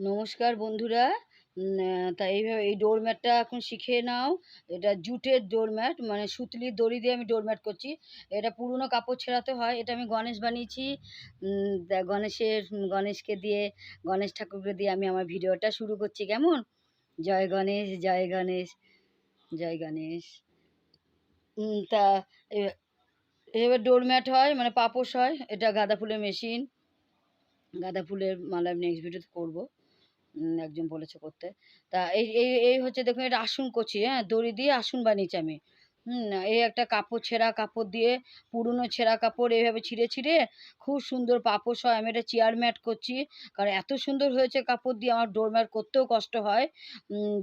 নমস্কার বন্ধুরা। তা এইভাবে এই ডোরম্যাটটা এখন শিখে নাও। এটা জুটের ডোরম্যাট মানে সুতলির দড়ি দিয়ে আমি ডোরম্যাট করছি। এটা পুরনো কাপড় ছেঁড়াতে হয়, এটা আমি গণেশ বানিয়েছি। গণেশের গণেশকে দিয়ে, গণেশ ঠাকুরকে দিয়ে আমি আমার ভিডিওটা শুরু করছি। কেমন? জয় গণেশ জয় গণেশ জয় গণেশ। তা এবার ডোরম্যাট হয় মানে পাপোশ হয়। এটা গাঁদা ফুলের মেশিন গাঁদা ফুলের মালা নেক্সট ভিডিওতে করব। একজন বলেছে করতে। তা এই এই এই হচ্ছে দেখুন, এটা আসন করছি হ্যাঁ? দড়ি দিয়ে আসন বানিয়েছি আমি। হুম, এই একটা কাপড়, ছেঁড়া কাপড় দিয়ে, পুরনো ছেঁড়া কাপড় এইভাবে ছিঁড়ে ছিঁড়ে খুব সুন্দর পাপোশ হয়। আমি এটা চেয়ার ম্যাট করছি, কারণ এত সুন্দর হয়েছে কাপড় দিয়ে, আমার ডোর ম্যাট করতেও কষ্ট হয়।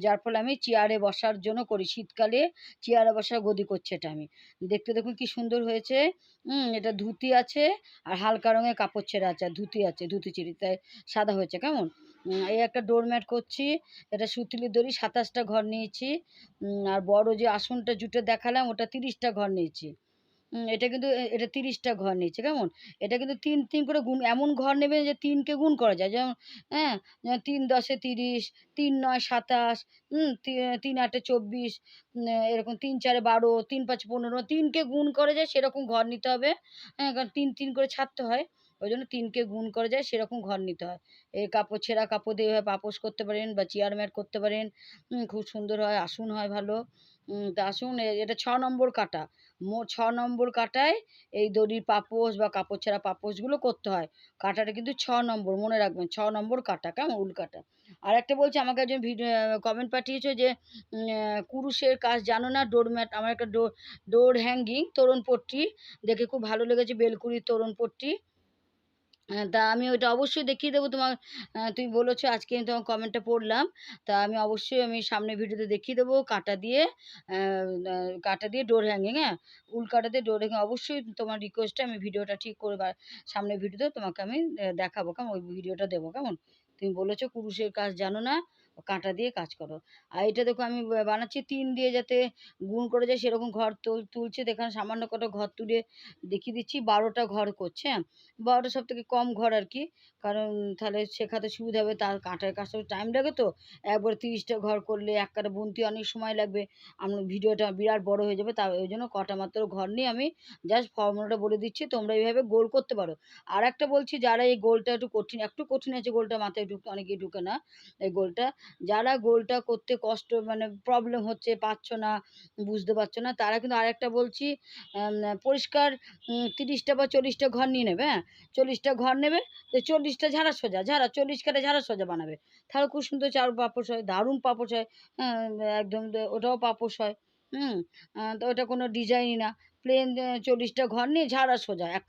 যার ফলে আমি চেয়ারে বসার জন্য করি। শীতকালে চেয়ারে বসার গদি করছি এটা আমি। দেখতে দেখুন কি সুন্দর হয়েছে। এটা ধুতি আছে আর হালকা রঙের কাপড় ছেঁড়া আছে, আর ধুতি আছে, ধুতি চিড়ি তাই সাদা হয়েছে, কেমন? এই একটা ডোরম্যাট করছি এটা সুতিলি দড়ি, সাতাশটা ঘর নিয়েছি। আর বড় যে আসনটা জুটে দেখালাম, ওটা তিরিশটা ঘর নিয়েছি। এটা কিন্তু এটা তিরিশটা ঘর নিয়েছে, কেমন? এটা কিন্তু তিন তিন করে গুণ, এমন ঘর নেবে যে তিনকে গুণ করা যায়। যেমন হ্যাঁ যেমন তিন দশে তিরিশ, তিন নয় সাতাশ তিন আটে চব্বিশ এরকম তিন চারে বারো, তিন পাঁচে পনেরো, তিনকে গুণ করা যায়, সেরকম ঘর নিতে হবে। হ্যাঁ কারণ তিন তিন করে ছাড়তে হয়। ওই জন্য তিনকে গুণ করা যায়, সেরকম ঘর নিতে হয়। এই কাপড়, ছেঁড়া কাপড় দিয়ে এভাবে পাপোশ করতে পারেন বা চেয়ার ম্যাট করতে পারেন। খুব সুন্দর হয়, আসন হয় ভালো। তা আসুন এটা ছ নম্বর কাটা। মো, ছ নম্বর কাটায় এই দড়ির পাপোশ বা কাপড়, ছেঁড়া পাপোশগুলো করতে হয়। কাটাটা কিন্তু ছ নম্বর, মনে রাখবেন, ছ নম্বর কাটা, কেমন উল কাটা। আর একটা বলছি, আমাকে একজন ভিডিও কমেন্ট পাঠিয়েছে যে কুরুশের কাজ জানো না? ডোর ম্যাট আমার একটা ডোর ডোর হ্যাঙ্গিং তোরণ পট্টি। দেখে খুব ভালো লেগেছে বেলকুড়ির তোরণ পট্টি। তা আমি ওইটা অবশ্যই দেখিয়ে দেবো। তোমার তুমি বলেছ আজকে আমি তোমার কমেন্টটা পড়লাম। তা আমি অবশ্যই আমি সামনে ভিডিওতে দেখিয়ে দেবো কাটা দিয়ে কাটা দিয়ে ডোর হ্যাঙ্গিং হ্যাঁ? উল কাটা দিয়ে ডোর হ্যাঙ্গিং অবশ্যই তোমার রিকোয়েস্টে আমি ভিডিওটা ঠিক করে সামনে ভিডিওতে তোমাকে আমি দেখাবো। কেমন? ওই ভিডিওটা দেবো। কেমন? তুমি বলেছ কুরুশের কাজ জানো না। কাঁটা দিয়ে কাজ করো। আর এটা দেখো আমি বানাচ্ছি তিন দিয়ে যাতে গুণ করে যায়, সেরকম ঘর তুল, তুলছে দেখান সামান্য কটা ঘর তুলে দেখিয়ে দিচ্ছি, বারোটা ঘর করছে হ্যাঁ। বারোটা সব থেকে কম ঘর আর কি, কারণ তাহলে শেখাতে সুবিধা হবে, তার কাঁটার কাজটা টাইম লাগে তো। একবার তিরিশটা ঘর করলে এক কাটা বুনতে অনেক সময় লাগবে আমার ভিডিওটা বিরাট বড় হয়ে যাবে, তা ওই জন্য কটা মাত্র ঘর নিয়ে আমি জাস্ট ফর্মুলাটা বলে দিচ্ছি, তোমরা এইভাবে গোল করতে পারো। আর একটা বলছি, যারা এই গোলটা একটু কঠিন একটু কঠিন আছে গোলটা মাথায় ঢুকে, অনেকেই ঢুকে না, এই গোলটা যারা গোলটা করতে কষ্ট মানে প্রবলেম হচ্ছে, পারছ না, বুঝতে পারছ না, তারা কিন্তু আরেকটা বলছি পরিষ্কার তিরিশটা বা চল্লিশটা ঘর নিয়ে নেবে হ্যাঁ? চল্লিশটা ঘর নেবে তো চল্লিশটা ঝাড়া সোজা, ঝাড়া, চল্লিশ কাটে ঝাড়া সোজা বানাবে। তাহলে খুব সুন্দর চার পাপোশ হয়, দারুণ পাপোশ হয় হ্যাঁ একদম, ওটাও পাপোশ হয়, হুম? তো ওটা কোনো ডিজাইনই না। প্লেন চল্লিশটা ঘর নিয়ে ঝাড়া সোজা, এক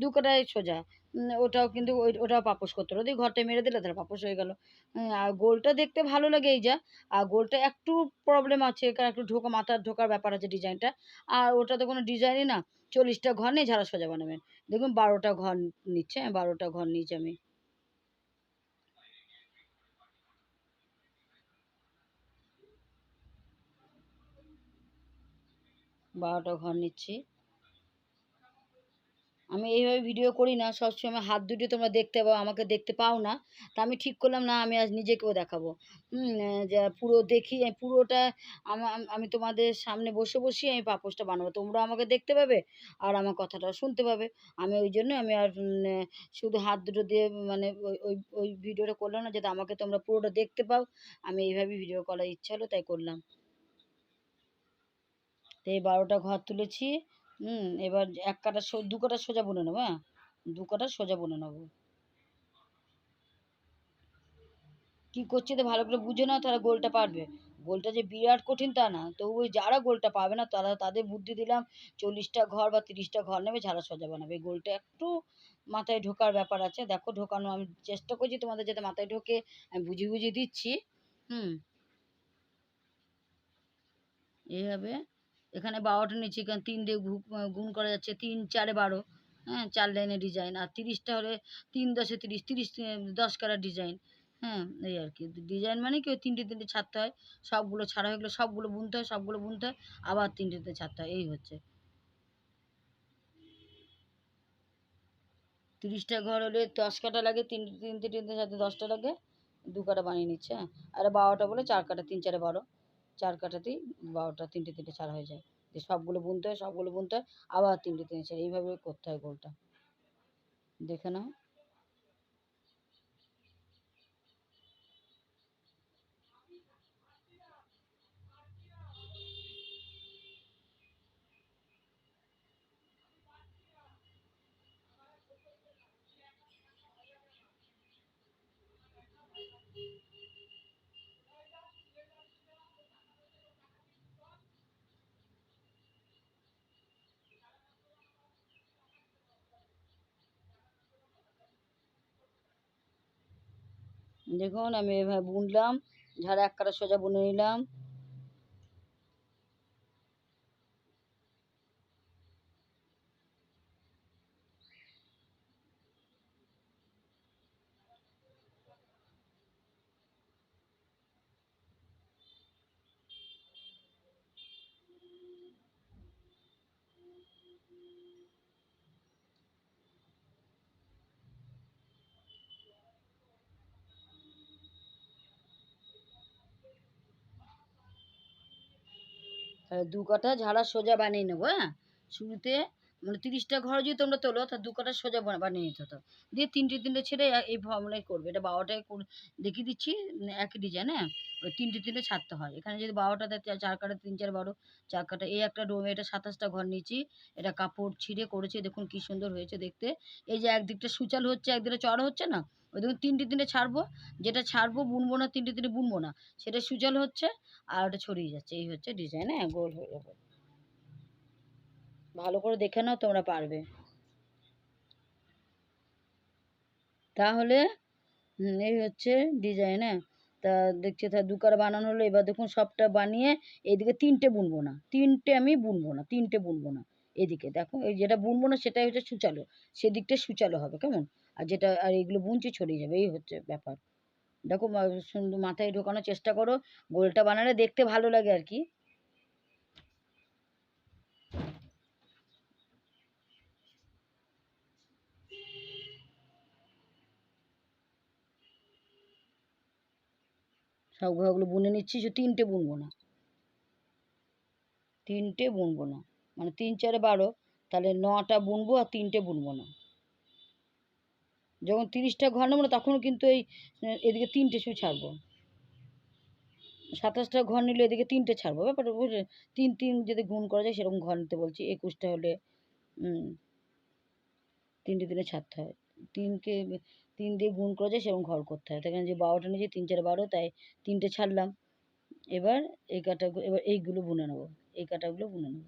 দু কাটায় সোজা। ওটাও কিন্তু ওই, ওটাও পাপোশ করতে। হবে ওই ঘরটা মেরে দিলে, তাহলে পাপোশ হয়ে গেল। আর গোলটা দেখতে ভালো লাগে এই যা। আর গোলটা একটু প্রবলেম আছে, কারণ একটু ঢোকা মাথার ঢোকার ব্যাপার আছে ডিজাইনটা আর ওটা তো কোনো ডিজাইনই না। চল্লিশটা ঘর নিয়ে ঝাড়া সোজা বানাবেন। দেখুন, বারোটা ঘর নিচ্ছে হ্যাঁ বারোটা ঘর নিয়েছি আমি। বারোটা ঘর নিচ্ছি। আমি এইভাবে ভিডিও করি না, সবসময় হাত দুটো তোমরা দেখতে পাও, আমাকে দেখতে পাও না। তা আমি ঠিক করলাম, না, আমি আজ নিজেকেও দেখাবো। যা, পুরো দেখি পুরোটা আমা- তোমাদের সামনে বসে বসে আমি পাপোশটা বানাবো। তোমরা আমাকে দেখতে পাবে আর আমার কথাটাও শুনতে পাবে। আমি ওই জন্য আমি আর শুধু হাত দুটো দিয়ে মানে ওই ওই ওই ভিডিওটা করলাম না, যাতে আমাকে তোমরা পুরোটা দেখতে পাও। আমি এইভাবেই ভিডিও করার ইচ্ছা হলো, তাই করলাম। তো এই বারোটা ঘর তুলেছি। হুম, এবার এক কাটা দু কাটা সোজা বুনে নেব হ্যাঁ? দু কাটা সোজা বুনে নেব। কি করছে তো ভালো করে বুঝে নাও, তারা গোলটা পারবে। গোলটা যে বিরাট কঠিন তা না, তবু ওই যারা গোলটা পাবে না, তারা তাদের বুদ্ধি দিলাম, চল্লিশটা ঘর বা তিরিশটা ঘর নেবে যারা সোজা বানাবে। গোলটা একটু মাথায় ঢোকার ব্যাপার আছে। দেখো, ঢোকানো, আমি চেষ্টা করছি তোমাদের যাতে মাথায় ঢোকে, আমি বুঝিয়ে বুঝিয়ে দিচ্ছি। হুম। এইভাবে এখানে বারোটা নিচ্ছি কারণ তিন দিয়ে গুণ করা যাচ্ছে তিন, চারে বারো। হ্যাঁ চার লাইনের ডিজাইন আর তিরিশটা হলে তিন দশে তিরিশ তিরিশ দশ কারার ডিজাইন হ্যাঁ এই আর কি। ডিজাইন মানে কি? ওই তিনটে তিনটে ছাড়তে হয়। সবগুলো ছাড়া হয়ে গেলে সবগুলো বুনতে হয়, সবগুলো বুনতে হয়, আবার তিনটেতে ছাড়তে হয়। এই হচ্ছে। তিরিশটা ঘর হলে দশ কাটা লাগে তিন তিনটে তিনটে সাথে দশটা লাগে, দু কাটা বানিয়ে নিচ্ছে হ্যাঁ। আর বারোটা বলে চার কাটা, তিন, চারে বারো। চার কাটাতেই বারোটা, তিনটে তিনটে, চার হয়ে যায়। দিয়ে সবগুলো বুনতে হয়, সবগুলো বুনতে হয়, আবার তিনটে তিনটে, চার, এইভাবে করতে হয় গোলটা। দেখে নাও। দেখুন আমি এভাবে বুনলাম। ঝাড়া এক কাটা সোজা বুনে নিলাম। দু কাঠা ঝাড়া সোজা বানিয়ে নেব হ্যাঁ? শুরুতে মানে তিরিশটা ঘর যদি তোমরা তোলো তা দু কাটা সোজা বানিয়ে নিতে হতো দিয়ে তিনটে তিনটে ছেড়ে এই ফর্মুলাই করবে। এটা বারোটায় দেখিয়ে দিচ্ছি উম, একই ডিজাইন হ্যাঁ? ওই তিনটে তিনটে ছাড়তে হয়। এখানে যদি বারোটা চার কাটা তিন চার বারো চার কাটা এই একটা ডোমে এটা সাতাশটা ঘর নিয়েছি। এটা কাপড় ছিঁড়ে করেছি দেখুন কি সুন্দর হয়েছে দেখতে। এই যে একদিকটা সুচাল হচ্ছে একদিকটা চড়া হচ্ছে না? ওই দেখুন তিনটে তিনটে ছাড়বো যেটা ছাড়বো বুনবো না তিনটে তিনটে বুনবো না সেটা সুচাল হচ্ছে আর ওটা ছড়িয়ে যাচ্ছে। এই হচ্ছে ডিজাইন হ্যাঁ? গোল হয়ে যাবে। ভালো করে দেখে নাও, তোমরা পারবে। তাহলে এই হচ্ছে ডিজাইন হ্যাঁ তা দেখছি, তা দুকার বানানো হলো, এবার দেখুন সবটা বানিয়ে এদিকে তিনটে বুনবো না। তিনটে আমি বুনবো না, তিনটে বুনবো না। এদিকে দেখো, এই যেটা বুনবো না, সেটাই হচ্ছে সুচালো। সেদিকটা সুচালো হবে, কেমন? আর যেটা, আর এগুলো বুনছি, ছড়িয়ে যাবে, এই হচ্ছে ব্যাপার। দেখো সুন্দর মাথায় ঢোকানোর চেষ্টা করো, গোলটা বানালে দেখতে ভালো লাগে আর কি। সব ঘরগুলো বুনে নিচ্ছি শুধু তিনটে বুনবো না। তিনটে বুনবো না। মানে তিন চারে বারো, তাহলে নটা বুনবো আর তিনটে বুনবো না। যখন তিরিশটা ঘর নেব না তখন কিন্তু এই, এদিকে তিনটে শুধু ছাড়বো। সাতাশটা ঘর নিলে এদিকে তিনটে ছাড়বো। ব্যাপারটা বুঝলে? তিন তিন যদি গুণ করা যায়, সেরকম ঘর নিতে বলছি। একুশটা হলে তিনটে দিনে ছাড়তে হয়। তিনকে তিন দিয়ে গুণ করা যায় সেরকম ঘর করতে হয়। সেখানে যে বারোটা নিয়েছি, তিন চার বারো, তাই তিনটে ছাড়লাম। এবার এই কাটা এবার এইগুলো বুনে নেব, এই কাটাগুলো বুনে নেব।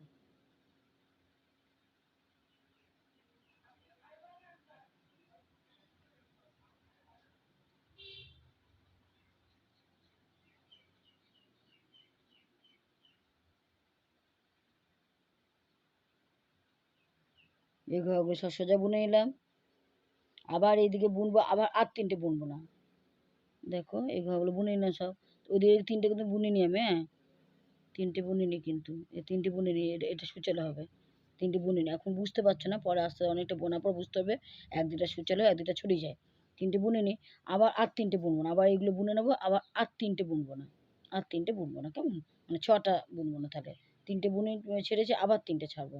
এই ঘরগুলো সব সোজা বুনে নিলাম। আবার এইদিকে বুনবো, আবার আর তিনটে বুনবো না। দেখো, এই ঘরগুলো বুনে নিলাম সব। ওদিকে তিনটে কিন্তু বুনে নি আমি হ্যাঁ? তিনটে বুনে নি কিন্তু। এই তিনটে বুনে নি এটা সুচালো হবে। তিনটে বুনে নি এখন বুঝতে পারছ না, পরে আস্তে অনেকটা বোনার পর বুঝতে হবে, এক দুটা সুচালো, এক দুটা ছড়িয়ে যায়। তিনটে বুনে নি আবার আর তিনটে বুনবো না। আবার এগুলো বুনে নেব, আবার আর তিনটে বুনবো না। আর তিনটে বুনবো না, কেমন? মানে ছটা বুনবো না তাহলে। তিনটে বুনে ছেড়েছি, আবার তিনটে ছাড়বো।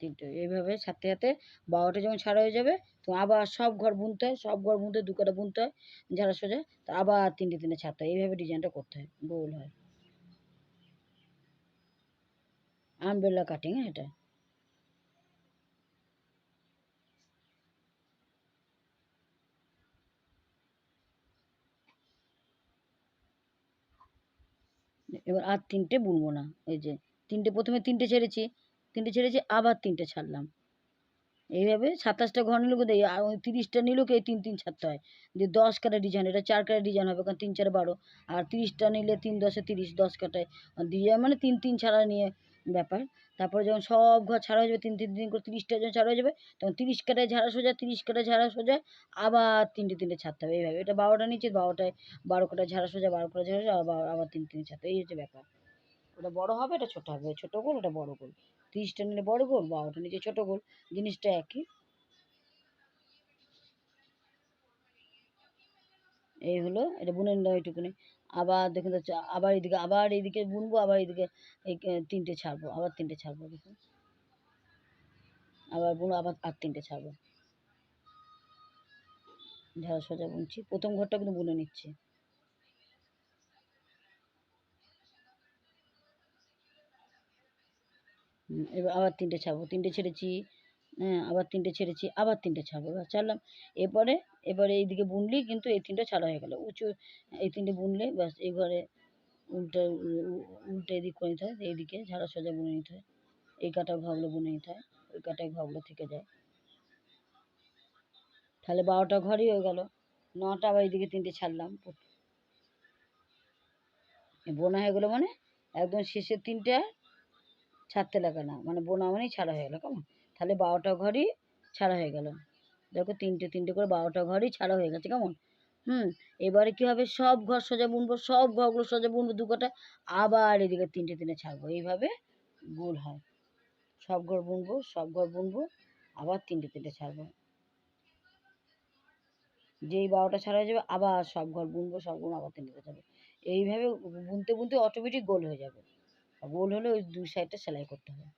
তিনটে, এইভাবে ছাড়তে ছাড়তে বারোটা যখন ছাড়া হয়ে যাবে, তো আবার সব ঘর বুনতে হয়, সব ঘর বুনতে দু কাটা বুনতে হয়, ঝাড়া সোজা, তো আবার তিনটে তিনটে ছাড়তে হয়, এইভাবে ডিজাইনটা করতে হয়, গোল হয়। আমব্রেলা কাটিং হ্যাঁ এটা। এবার আর তিনটে বুনবো না, এই যে তিনটে, প্রথমে তিনটে ছেড়েছি তিনটে ছেড়েছি আবার তিনটে ছাড়লাম। এইভাবে সাতাশটা ঘর নিলে বোধ আর ওই তিরিশটা নিলেও এই তিন তিন ছাড়তে হয়। দিয়ে দশ কাটা ডিজাইন এটা চার কাটা ডিজাইন হবে, কারণ তিন, চার, বারো। আর তিরিশটা নিলে তিন দশে তিরিশ, দশ কাটায়। ডিজাইন মানে তিন তিন ছাড়া নিয়ে ব্যাপার। তারপরে যখন সব ঘর ছাড়া হয়ে যাবে, তিন তিন তিন করে তিরিশটা যখন ছাড়া হয়ে যাবে, তখন তিরিশ কাটায় ঝাড়া সোজা, তিরিশ কাটায় ঝাড়া সোজা, আবার তিনটে তিনটে ছাড়তে হবে। এইভাবে। এটা বারোটা নিচে, বারোটায় বারো কাটায় ঝাড়া সোজা, বারো কাটা ঝাড়া সোজা, আবার তিন তিন ছাড়তে। এই হচ্ছে ব্যাপার। ওটা বড় হবে, এটা ছোট হবে। ছোট গোল, ওটা বড় গোল। তিরিশটা নিলে বড় গোল বারোটা নিচে ছোট গোল, জিনিসটা একই। এই হলো, এটা বুনে নিলাম এইটুকুনি। আবার দেখুন আবার এইদিকে আবার এইদিকে বুনবো, আবার এইদিকে এই তিনটে ছাড়বো, আবার তিনটে ছাড়বো, দেখুন। আবার বুনো আবার, আর তিনটে ছাড়বো। ঝাড়া সোজা বুনছি। প্রথম ঘরটা কিন্তু বুনে নিচ্ছি। এবার আবার তিনটে ছাড়বো, তিনটে ছেড়েছি হ্যাঁ আবার তিনটে ছেড়েছি, আবার তিনটে ছাড়বো, এবার ছাড়লাম। এরপরে, এবারে এইদিকে বুনলি, কিন্তু এই তিনটে ছাড়া হয়ে গেল। উঁচু, এই তিনটে বুনলে, ব্যাস এই ঘরে উল্টো উ- উ- এদিক করে নিতে হয়, এইদিকে ঝাড়া সোজা বুনে নিতে হয়। এই কাটা ঘরগুলো বুনে নিতে হয়, ওই কাটায় ঘরগুলো থেকে যায়। তাহলে বারোটা ঘরই হয়ে গেল। নটা, আবার এইদিকে তিনটে ছাড়লাম। বোনা হয়ে গেলো মানে? একদম শেষের তিনটে ছাড়তে লাগে না। মানে বোনা মানেই ছাড়া হয়ে গেলো, কেমন? তাহলে বারোটা ঘরই ছাড়া হয়ে গেল। দেখো তিনটে তিনটে করে বারোটা ঘরই ছাড়া হয়ে গেছে, কেমন? হুম, এবারে কী হবে? সব ঘর সোজা বুনবো, সব ঘরগুলো সোজা বুনবো, দু কাটা, আবার এদিকে তিনটে তিনটে ছাড়বো। এইভাবে গোল হয়। সব ঘর বুনবো, সব ঘর বুনবো, আবার তিনটে তিনটে ছাড়বো। যেই বারোটা ছাড়া হয়ে যাবে, আবার সব ঘর বুনবো, সব বুনবো আবার তিনটে ছাড়বো। এইভাবে বুনতে বুনতে অটোমেটিক গোল হয়ে যাবে। গোল হলে ওই দুই সাইডটা সেলাই করতে হবে।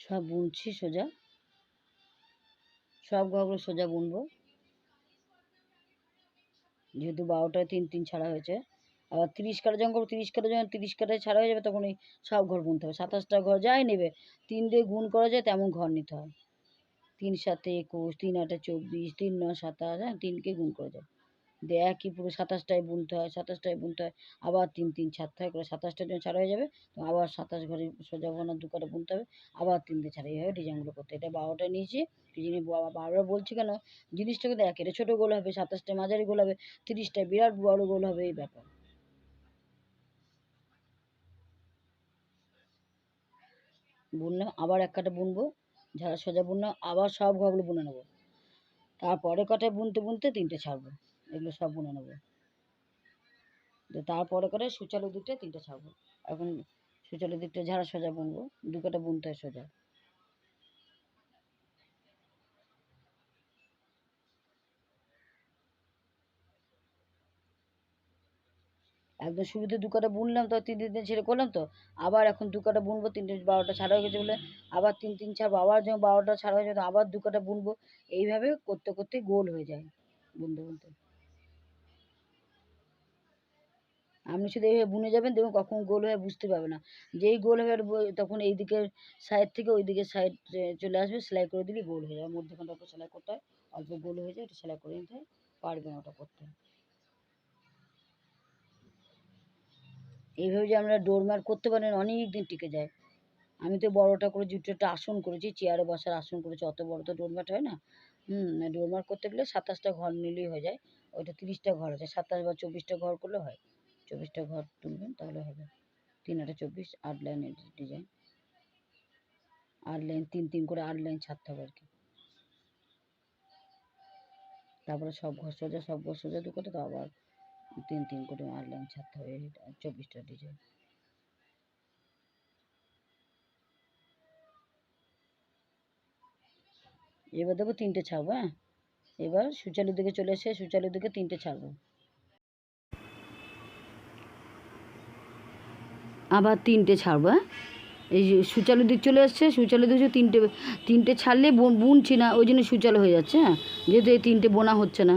সব বুনছি সোজা। সব ঘরগুলো সোজা বুনবো। যেহেতু বারোটায় তিন তিন ছাড়া হয়েছে। আবার তিরিশ কাটা যখন করব তিরিশ কাটা যখন তিরিশ কাটায় ছাড়া হয়ে যাবে তখন ওই সব ঘর গুনতে হবে। সাতাশটা ঘর যাই নেবে, তিন দিয়ে গুণ করা যায় তেমন ঘর নিতে হয়। তিন সাতে একুশ, তিন আটে চব্বিশ, তিন নয় সাতাশ হ্যাঁ তিনকে গুণ করা যায়। দিয়ে একই পুরো সাতাশটায় বুনতে হয় সাতাশটায় বুনতে হয়, আবার তিন তিন ছাড়তে হয়, করে সাতাশটা যখন ছাড়া হয়ে যাবে আবার সাতাশ ঘরে সোজা বোনার দু কাটা বুনতে হবে, আবার তিন দিয়ে ছাড়া এইভাবে ডিজাইনগুলো করতে। এটা বারোটায় নিয়েছি যিনি বারবার বলছি কেন জিনিসটা কিন্তু এক এটা ছোটো গোল হবে সাতাশটায় মাঝারি গোল হবে, তিরিশটায় বিরাট বড় গোল হবে, এই ব্যাপার। বুনলাম, আবার এক কাটা বুনবো, যারা সোজা বুনলাম আবার সব ঘরগুলো বুনে নেব। তারপরে কটায় বুনতে বুনতে তিনটে ছাড়বো। এগুলো সব বুনে নেব। তারপরে করে সুচালু দিকটা তিনটে ছাড়বো। এখন সুচালু দিকটা ঝাড়া সোজা বুনবো, দু কাটা বুনতে হয় সোজা। একদম শুরুতে দু কাটা বুনলাম তো তিন তিন দিন ছেড়ে করলাম তো। আবার এখন দু কাটা বুনবো, তিনটে বারোটা ছাড়া হয়ে গেছে বলে আবার তিন তিন ছাড়বো, আবার যখন বারোটা ছাড়া হয়ে যাবে আবার দু কাটা বুনবো। এইভাবে করতে করতে গোল হয়ে যায়, বুনতে বুনতে। আপনি শুধু এইভাবে বুনে যাবেন, দেখুন কখন গোল হয়ে বুঝতে পারবে না। যেই গোল হয়ে তখন এই দিকের সাইড থেকে ওই দিকের সাইড চলে আসবে, সেলাই করে দিলে গোল হয়ে যাবে। মধ্যখানটা একটু সেলাই করতে হয়, অল্প গোল হয়ে যায় একটু সেলাই করে নিতে হয়, পারবে না ওটা করতে। এইভাবে যে আমরা ডোরম্যাট করতে পারেন অনেক দিন টিকে যায়। আমি তো বড়টা করে একটা আসন করেছি চেয়ারে বসার আসন করেছি, অত বড় তো ডোরম্যাট হয় না। হুম ডোরম্যাট করতে গেলে সাতাশটা ঘর নিলেই হয়ে যায়, ওইটা তিরিশটা ঘর আছে, সাতাশ বা চব্বিশটা ঘর করলে হয়। চব্বিশটা ঘর তুলবেন, তাহলে হবে। তিন আটে চব্বিশ, আট লাইনের ডিজাইন আট লাইন তিন তিন করে আট লাইন ছাড়তে হবে আর কি। তারপরে সব ঘর সোজা, সব ঘর সোজা দু করে তো আবার তিন তিন করে আট লাইন ছাড়তে হবে চব্বিশটা ডিজাইন এবার দেখো তিনটে ছাড়বো হ্যাঁ? এবার সুচালুর দিকে চলে এসে সুচালুর দিকে তিনটে ছাড়বো। আবার তিনটে ছাড়বো হ্যাঁ? এই যে সুচালুর দিক চলে এসছে সুচালু দিকে তিনটে তিনটে ছাড়লে বুনছি না ওই জন্য সুচালু হয়ে যাচ্ছে হ্যাঁ? যেহেতু এই তিনটে বোনা হচ্ছে না।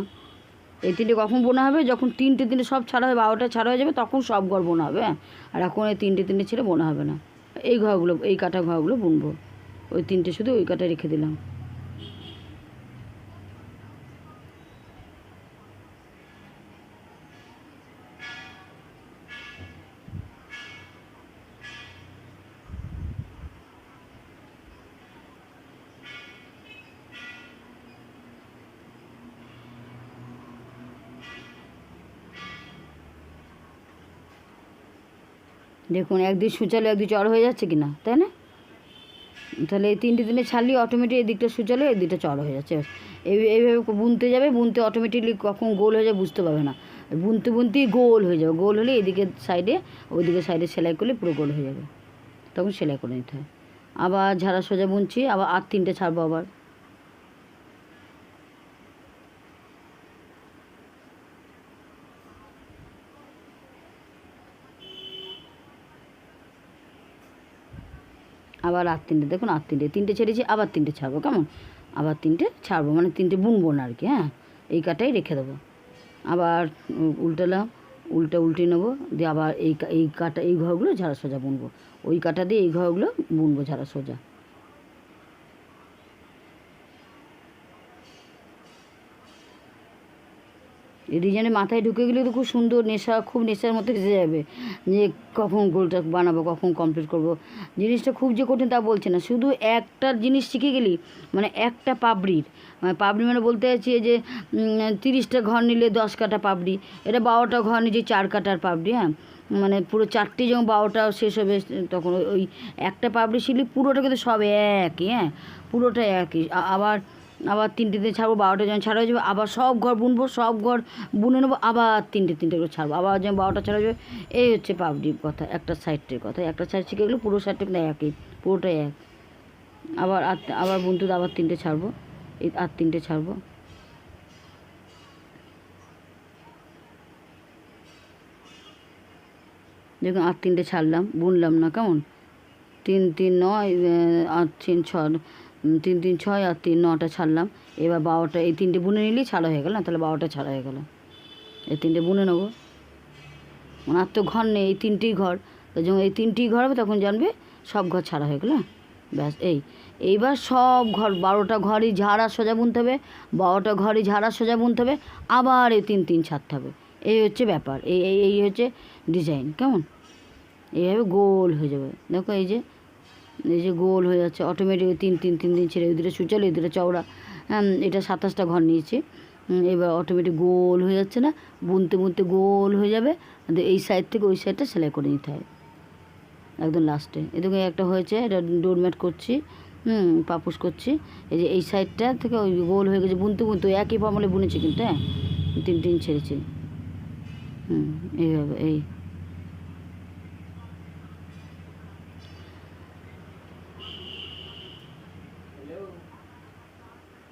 এই তিনটে কখন বোনা হবে? যখন তিনটে তিনটে সব ছাড়া হবে, বারোটা ছাড়া হয়ে যাবে, তখন সব ঘর বোনা হবে হ্যাঁ? আর এখন এই তিনটে তিনটে ছেড়ে বোনা হবে না। এই ঘরগুলো, এই কাটা ঘরগুলো বুনবো। ওই তিনটে শুধু ওই কাটা রেখে দিলাম। দেখুন একদিন সুচালো একদিন চড় হয়ে যাচ্ছে কি না তাই না? তাহলে এই তিনটে দিনে ছাড়লে অটোমেটিক এই দিকটা সুচালো এই দিকটা চড়া হয়ে যাচ্ছে। এই, এইভাবে বুনতে যাবে, বুনতে অটোমেটিকলি কখন গোল হয়ে যাবে বুঝতে পারবে না। বুনতে, বুনতেই গোল হয়ে যাবে। গোল হলে এদিকে সাইডে ওইদিকে সাইডে সেলাই করলে পুরো গোল হয়ে যাবে। তখন সেলাই করে নিতে হয়। আবার ঝাড়া সোজা বুনছি, আবার আর তিনটে ছাড়বো আবার। আবার আর তিনটে, দেখুন আর তিনটে তিনটে ছেড়েছি, আবার তিনটে ছাড়বো, কেমন? আবার তিনটে ছাড়বো মানে তিনটে বুনবো না আর কি হ্যাঁ? এই কাটাই রেখে দেবো। আবার উল্টালাম, উল্টে উল্টে নেব, দিয়ে আবার এই এই কাটা, এই ঘরগুলো ঝাড়া সোজা বুনবো। ওই কাটা দিয়ে এই ঘরগুলো বুনবো ঝাড়া সোজা ডিজাইনে মাথায় ঢুকে গেলে তো খুব সুন্দর নেশা, খুব নেশার মতো এসে যাবে। যে কখন গোলটা বানাবো, কখন কমপ্লিট করব। জিনিসটা খুব যে কঠিন তা বলছে না। শুধু একটা জিনিস শিখে গেলি মানে একটা পাবড়ির মানে পাবড়ি মানে বলতে চাইছি যে তিরিশটা ঘর নিলে দশ কাটা পাবড়ি। এটা বারোটা ঘর নিচে চার কাটার পাবড়ি হ্যাঁ? মানে পুরো চারটে যখন বারোটা শেষ হবে, তখন ওই একটা পাবড়ি শিখলি, পুরোটা কিন্তু সব একই হ্যাঁ? পুরোটা একই। আবার আবার তিনটে দিন ছাড়বো বারোটা যখন ছাড়া হয়ে যাবে আবার সব ঘর বুনবো সব ঘর বুনে নেব আবার তিনটে তিনটে করে ছাড়বো আবার যখন বারোটা ছাড়া হয়ে যাবে এই হচ্ছে পাবডির কথা একটা সাইডের কথা একটা সাইড শিখে গেলে পুরো সাইডটা কিন্তু একই পুরোটাই এক। আবার আর আবার বুনতে আবার তিনটে ছাড়বো এই আর তিনটে ছাড়বো। দেখুন আর তিনটে ছাড়লাম বুনলাম না কেমন? তিন তিন নয় আর তিন উম, তিন তিন, ছয় আর তিন, নটা ছাড়লাম। এবার বারোটা, এই তিনটে বুনে নিলেই ছাড়া হয়ে গেল, না? তাহলে বারোটা ছাড়া হয়ে গেল। এই তিনটে বুনে নেব। মানে আর তো ঘর নেই, এই তিনটেই ঘর। যখন এই তিনটেই ঘর হবে, তখন জানবে সব ঘর ছাড়া হয়ে গেল? ব্যাস, এই। এইবার সব ঘর, বারোটা ঘরই ঝাড়া সোজা বুনতে হবে, বারোটা ঘরই ঝাড়া সোজা বুনতে হবে, আবার এই তিন তিন ছাড়তে হবে। এই হচ্ছে ব্যাপার এই এই হচ্ছে ডিজাইন, কেমন? এইভাবে গোল হয়ে যাবে। দেখো এই যে এই যে গোল হয়ে যাচ্ছে অটোমেটিক তিন তিন তিন দিন ছেড়ে দুটো সুচালো দুটো চওড়া হ্যাঁ এটা সাতাশটা ঘর নিয়েছি। এবার অটোমেটিক গোল হয়ে যাচ্ছে না, বুনতে বুনতে গোল হয়ে যাবে এই সাইড থেকে ওই সাইডটা সেলাই করে নিতে হয়। একদম লাস্টে এদিকে একটা হয়েছে, এটা ডোরম্যাট করছি হুম পাপুস করছি, এই যে এই সাইডটা থেকে ওই গোল হয়ে গেছে, বুনতে বুনতে একই ফর্মুলে বুনেছি কিন্তু হ্যাঁ তিন তিন ছেড়েছি। হুম এইভাবে, এই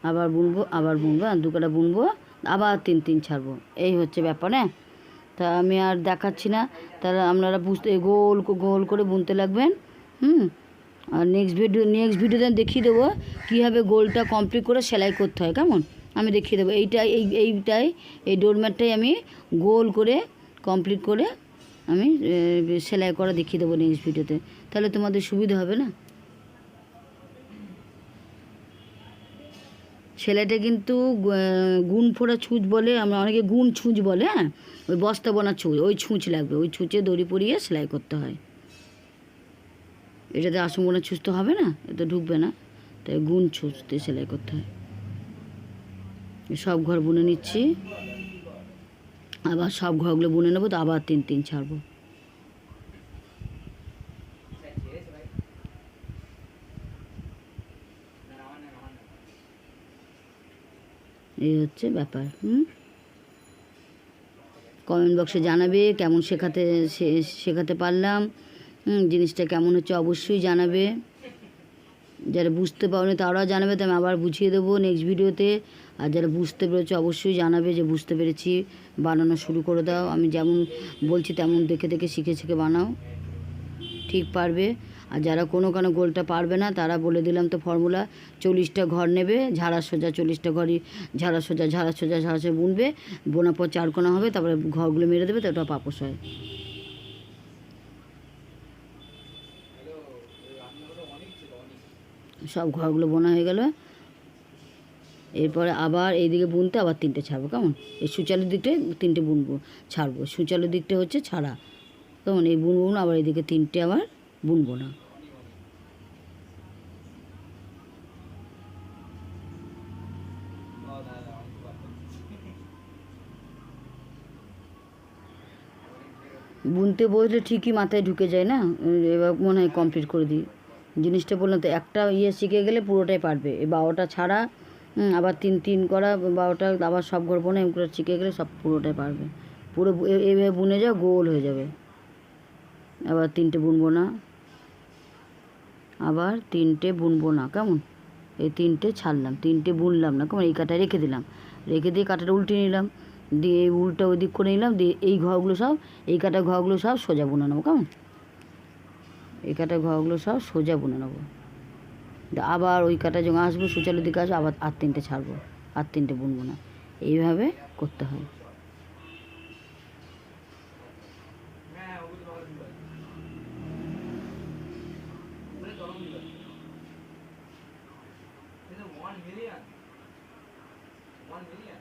আবার বুনবো আবার বুনবো, আর দু কাটা বুনবো, আবার তিন তিন ছাড়বো। এই হচ্ছে ব্যাপার হ্যাঁ? তা আমি আর দেখাচ্ছি না। তাহলে আপনারা বুঝতে, গোল গোল করে বুনতে লাগবেন, হুম? আর নেক্সট ভিডিও নেক্সট ভিডিওতে দেখিয়ে দেবো কীভাবে গোলটা কমপ্লিট করে সেলাই করতে হয়, কেমন? আমি দেখিয়ে দেবো। এইটাই, এই এইটাই, এই ডোরম্যাটটাই আমি গোল করে কমপ্লিট করে আমি সেলাই করা দেখিয়ে দেবো নেক্সট ভিডিওতে তাহলে তোমাদের সুবিধা হবে না? সেলাইটা কিন্তু গুণ ফোড়া ছুঁচ বলে, আমরা অনেকে গুণ ছুঁচ বলে হ্যাঁ? ওই বস্তা বোনা ছুঁচ, ওই ছুঁচ লাগবে, ওই ছুঁচে দড়ি পরিয়ে সেলাই করতে হয়। এটাতে আসন বোনা ছুঁচ তো হবে না এটা ঢুকবে না, তাই গুণ ছুঁচতে সেলাই করতে হয়। সব ঘর বুনে নিচ্ছি, আবার সব ঘরগুলো বুনে নেব, তো আবার তিন তিন ছাড়বো। এই হচ্ছে ব্যাপার, হুম? কমেন্ট বক্সে জানাবে কেমন শেখাতে শেখাতে পারলাম জিনিসটা কেমন হচ্ছে অবশ্যই জানাবে। যারা বুঝতে পারোনি তারাও জানাবে, তো আমি আবার বুঝিয়ে দেবো নেক্সট ভিডিওতে আর যারা বুঝতে পেরেছে অবশ্যই জানাবে যে বুঝতে পেরেছি, বানানো শুরু করে দাও। আমি যেমন বলছি তেমন দেখে দেখে শিখে শিখে বানাও, ঠিক পারবে। আর যারা কোনো কোনো গোলটা পারবে না, তারা বলে দিলাম তো ফর্মুলা চল্লিশটা ঘর নেবে, ঝাড়া সোজা চল্লিশটা ঘরই, ঝাড়া সোজা ঝাড়া সোজা ঝাড়া সোজা বুনবে, বোনার পর চার কোনা হবে, তারপরে ঘরগুলো মেরে দেবে, তো ওটা পাপোস হয়। সব ঘরগুলো বোনা হয়ে গেল। এরপরে আবার এইদিকে বুনতে আবার তিনটে ছাড়বো, কেমন? এই সুচালুর দিকটায় তিনটে বুনবো, ছাড়বো। সুচালুর দিকটা হচ্ছে ছাড়া, কেমন? এই বুনবো আবার এদিকে তিনটে আবার বুনবো না। বুনতে বসলে ঠিকই মাথায় ঢুকে যায় না? এবার মনে হয় কমপ্লিট করে দিই। জিনিসটা বললাম তো, একটা ইয়ে শিখে গেলে পুরোটাই পারবে। এই বারোটা ছাড়া আবার তিন তিন করা, বারোটা, আবার সব ঘর বোনা এগুলো শিখে গেলে সব পুরোটাই পারবে। পুরো এভাবে বুনে যাও, গোল হয়ে যাবে। আবার তিনটে বুনবো না। আবার তিনটে বুনবো না, কেমন? এই তিনটে ছাড়লাম, তিনটে বুনলাম না, কেমন? এই কাটা রেখে দিলাম। রেখে দিয়ে কাটাটা উল্টে নিলাম, দিয়ে উল্টা ওই দিক করে নিলাম, দিয়ে এই ঘরগুলো সব, এই কাটা ঘরগুলো সব সোজা বুনে নেব, কেমন? এই কাটা ঘরগুলো সব সোজা বুনে নেব। আবার ওই কাটা যখন আসব সুচালের দিকে আসব, আবার আর তিনটে ছাড়বো, আর তিনটে বুনবো না। এইভাবে করতে হয় One million. One million.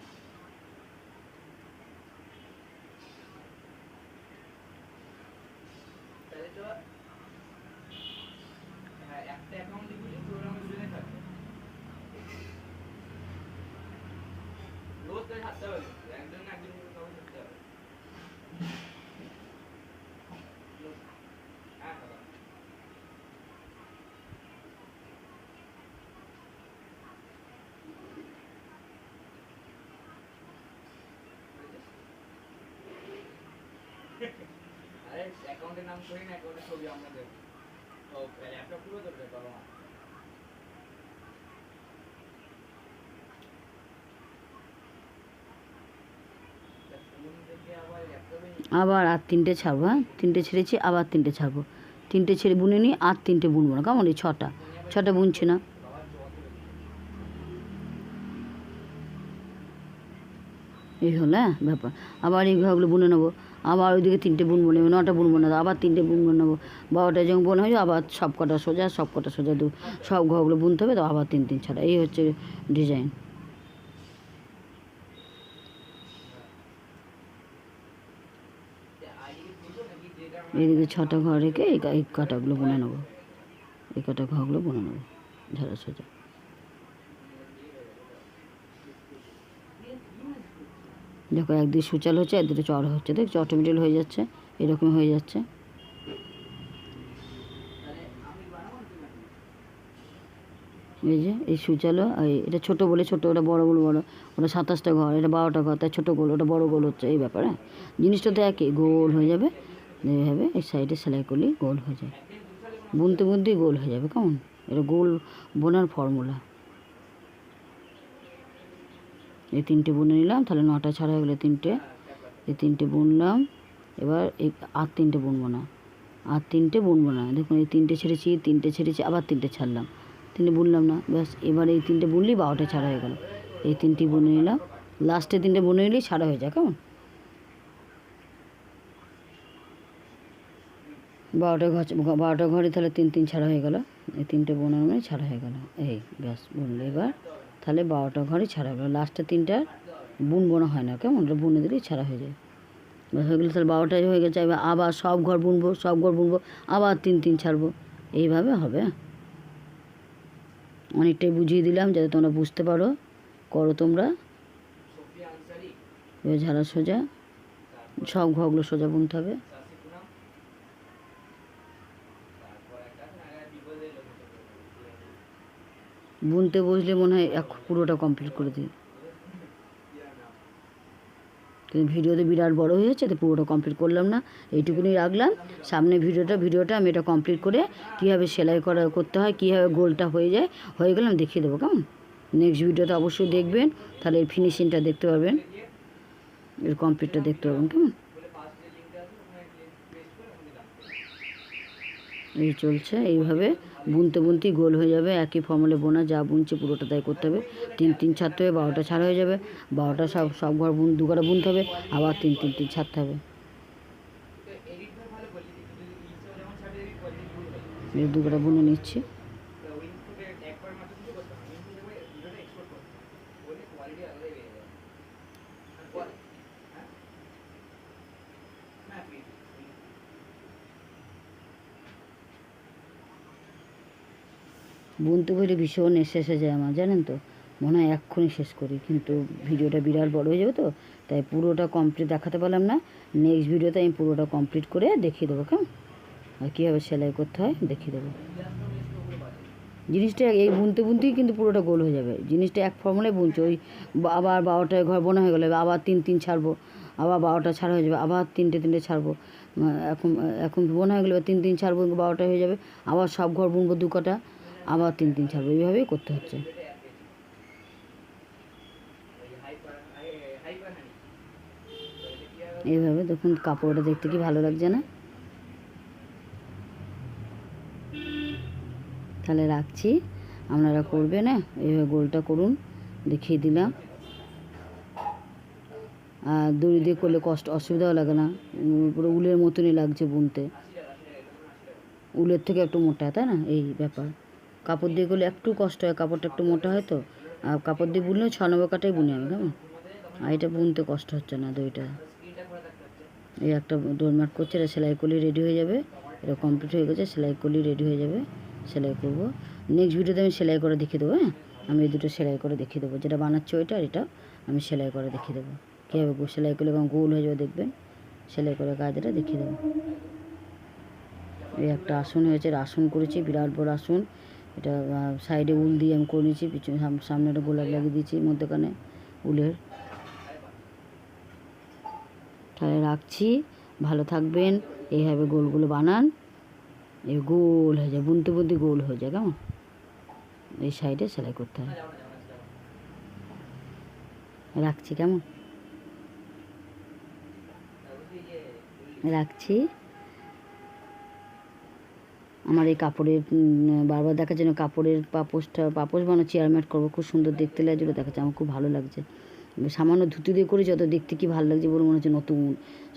তাহলে তো হ্যাঁ একটা অ্যাকাউন্টে খুলি প্রোগ্রাম দুজনে থাকবে রোজ তাই থাকতে হবে একজন না একজন করে কাউকে থাকতে হবে হ্যাঁ দাদা অ্যাকাউন্টের নাম করি না ছবি দেব তো ল্যাপটপ পুরো আবার আর তিনটে ছাড়বো হ্যাঁ? তিনটে ছেড়েছি, আবার তিনটে ছাড়বো। তিনটে ছেড়ে বুনে নিই, আর তিনটে বুনবো না। কেমন এই ছটা? ছটা বুনছি না। এই হলো হ্যাঁ ব্যাপার। আবার এই ঘরগুলো বুনে নেব। আবার ওইদিকে তিনটে বুনবো নেব, নটা বুনবো না আবার তিনটে বুনবো নেব। বারোটা যখন বোন হয়ে আবার সব কটা সোজা, সব কটা সোজা দু সব ঘরগুলো বুনতে হবে, তো আবার তিন তিন ছাড়া। এই হচ্ছে ডিজাইন এইদিকে ছটা ঘর রেখে এই কাটাগুলো বুনে নেব। এই কাটা ঘরগুলো বুনে নেব, ঝাড়া সোজা। দেখো একদিকে সুচাল হচ্ছে, একদিকে চড় হচ্ছে। দেখছ? অটোমেটিক হয়ে যাচ্ছে, এরকম হয়ে যাচ্ছে। এই যে, এই সুচালো এটা ছোটো বলে ছোটো, ওটা বড় বলে বড়। ওটা সাতাশটা ঘর, এটা বারোটা ঘর, তাই ছোটো গোল, ওটা বড় গোল হচ্ছে, এই ব্যাপার। জিনিসটা তো একই, গোল হয়ে যাবে। এইভাবে এই সাইডে সেলাই করলেই গোল হয়ে যায়। বুনতে বুনতেই গোল হয়ে যাবে, কেমন? এটা গোল বোনার ফর্মুলা এই তিনটে বুনে নিলাম, তাহলে নটা ছাড়া হয়ে গেলো তিনটে। এই তিনটে বুনলাম, এবার এই আর তিনটে বুনবো না। আর তিনটে বুনবো না। দেখুন, এই তিনটে ছেড়েছি তিনটে ছেড়েছি, আবার তিনটে ছাড়লাম। তিনটে বুনলাম না, ব্যাস, এবার এই তিনটে বুনলেই বারোটা ছাড়া হয়ে গেল। এই তিনটি বুনে নিলাম লাস্টে তিনটে বুনে নিলেই ছাড়া হয়ে যায়, কেমন? বারোটা ঘর, বারোটা ঘরে তাহলে তিন তিন ছাড়া হয়ে গেল। এই তিনটে বোনার মানে ছাড়া হয়ে গেল। এই, ব্যাস, বুনলে এবার তাহলে বারোটা ঘরই ছাড়া গেলো লাস্টে তিনটা বুন বোনা হয় না, কেমন? ওটা বুনে দিলেই ছাড়া হয়ে যায়। হয়ে গেলে তাহলে বারোটাই হয়ে গেছে, এবার আবার সব ঘর বুনবো, সব ঘর বুনবো, আবার তিন তিন ছাড়বো। এইভাবে হবে? অনেকটাই বুঝিয়ে দিলাম যাতে তোমরা বুঝতে পারো। করো তোমরা। এবার ঝাড়া সোজা। সব ঘরগুলো সোজা বুনতে হবে সাসি পুনাম তারপর একটা আছে না একটা বিপদের লোক বুনতে বসলে মনে হয় এক পুরোটা কমপ্লিট করে দিই। কিন্তু ভিডিওতে বিরাট বড় হয়ে যাচ্ছে তো পুরোটা কমপ্লিট করলাম না। এইটুকুনি রাখলাম। সামনে ভিডিওটা ভিডিওটা আমি এটা কমপ্লিট করে কীভাবে সেলাই করা, করতে হয়, কীভাবে গোলটা হয়ে যায়, হয়ে গেলে আমি দেখিয়ে দেবো, কেমন? নেক্সট ভিডিওতে অবশ্যই দেখবেন। তাহলে এর ফিনিশিংটা দেখতে পারবেন। এর কমপ্লিটটা দেখতে পারবেন, কেমন? এই চলছে, এইভাবে বুনতে বুনতেই গোল হয়ে যাবে একই ফর্মুলে বোনা যা বুনছে পুরোটা তাই করতে হবে। তিন তিন ছাড়তে হবে বারোটা ছাড় হয়ে যাবে। বারোটা সব সব ঘর বুন দু ঘরে বুনতে হবে আবার তিন তিন তিন ছাড়তে হবে। দু ঘরে বুনে নিচ্ছি তো উইন থেকে একবার মাত্র কিছু করতে হবে উইন থেকে ভিডিওটা এক্সপোর্ট করতে হবে বলে কোয়ালিটি আলাদাই বেড়ে যাবে আর কোয়া- হ্যাঁ না প্লিজ বুনতে বলে ভীষণ এসে এসে যায় আমার, জানেন তো? মনে হয় এক্ষুনি শেষ করি, কিন্তু ভিডিওটা বিরাট বড় হয়ে যাবে তো? তাই পুরোটা কমপ্লিট দেখাতে পারলাম না। নেক্সট ভিডিওতে আমি পুরোটা কমপ্লিট করে দেখিয়ে দেবো, কেমন? আর কীভাবে সেলাই করতে হয় দেখিয়ে দেবো। জিনিসটা এই বুনতে বুনতেই কিন্তু পুরোটা গোল হয়ে যাবে। জিনিসটা এক ফর্মুলায় বুনছে, ওই আবার বারোটায় ঘর বোনা হয়ে গেলে আবার তিন তিন ছাড়বো, আবার বারোটা ছাড়া হয়ে যাবে, আবার তিনটে তিনটে ছাড়বো। এখন এখন বোনা হয়ে গেলে তিন তিন ছাড়বো, বারোটা হয়ে যাবে, আবার সব ঘর বুনবো দু কটা। আবার তিন তিন ছাড়বো। এইভাবেই করতে হচ্ছে। এইভাবে দেখুন, কাপড়টা দেখতে কি ভালো লাগছে না? তাহলে রাখছি। আপনারা করবে না এইভাবে গোলটা করুন, দেখিয়ে দিলাম। আর দড়ি দিয়ে করলে কষ্ট, অসুবিধাও লাগে না। পুরো উলের মতনই লাগছে বুনতে। উলের থেকে একটু মোটা, তাই না? এই ব্যাপার। কাপড় দিয়ে করলে একটু কষ্ট হয়, কাপড়টা একটু মোটা হয় তো। আর কাপড় দিয়ে বুনলেও ছ নম্বর কাটাই বুনি আমি, কেমন? আর এটা বুনতে কষ্ট হচ্ছে না দইটা। এই একটা ডোরম্যাট করছে, এটা সেলাই করলে রেডি হয়ে যাবে। এটা কমপ্লিট হয়ে গেছে, সেলাই করলে রেডি হয়ে যাবে। সেলাই করব। নেক্সট ভিডিওতে আমি সেলাই করে দেখিয়ে দেবো হ্যাঁ? আমি এই দুটো সেলাই করে দেখিয়ে দেবো। যেটা বানাচ্ছি ওইটা আর এটা আমি সেলাই করে দেখিয়ে দেবো। কীভাবে সেলাই করলে এবং গোল হয়ে যাবে দেখবেন। সেলাই করে কাজটা দেখিয়ে দেবো। এই একটা আসন হয়েছে আসন করেছি, বিরাট বড় আসন। এটা সাইডে উল দিয়ে আমি করে নিয়েছি, পিছনে সাম- সামনে একটা গোলাপ লাগিয়ে দিয়েছি, মধ্যখানে উলের। তাহলে রাখছি, ভালো থাকবেন, এইভাবে গোলগুলো বানান, এ গোল হয়ে যায়, বুনতে বুনতে গোল হয়ে যায়, কেমন? এই সাইডে সেলাই করতে হয়। রাখছি, কেমন? রাখছি। আমার এই কাপড়ের বারবার দেখা যেন কাপড়ের পাপোশটা পাপোশ বানানো চেয়ারম্যাট করব, খুব সুন্দর দেখতে লাগছিল, দেখাচ্ছে আমার খুব ভালো লাগছে। সামান্য ধুতি দিয়ে করেছি, অত দেখতে কি ভালো লাগছে বলে মনে হচ্ছে নতুন।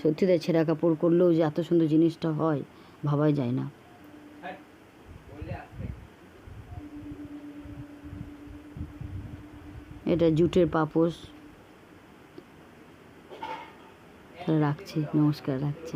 সত্যি তাই ছেঁড়া কাপড় করলেও যে এত সুন্দর জিনিসটা হয়, ভাবাই যায় না। এটা জুটের পাপোশ রাখছি, নমস্কার, রাখছি।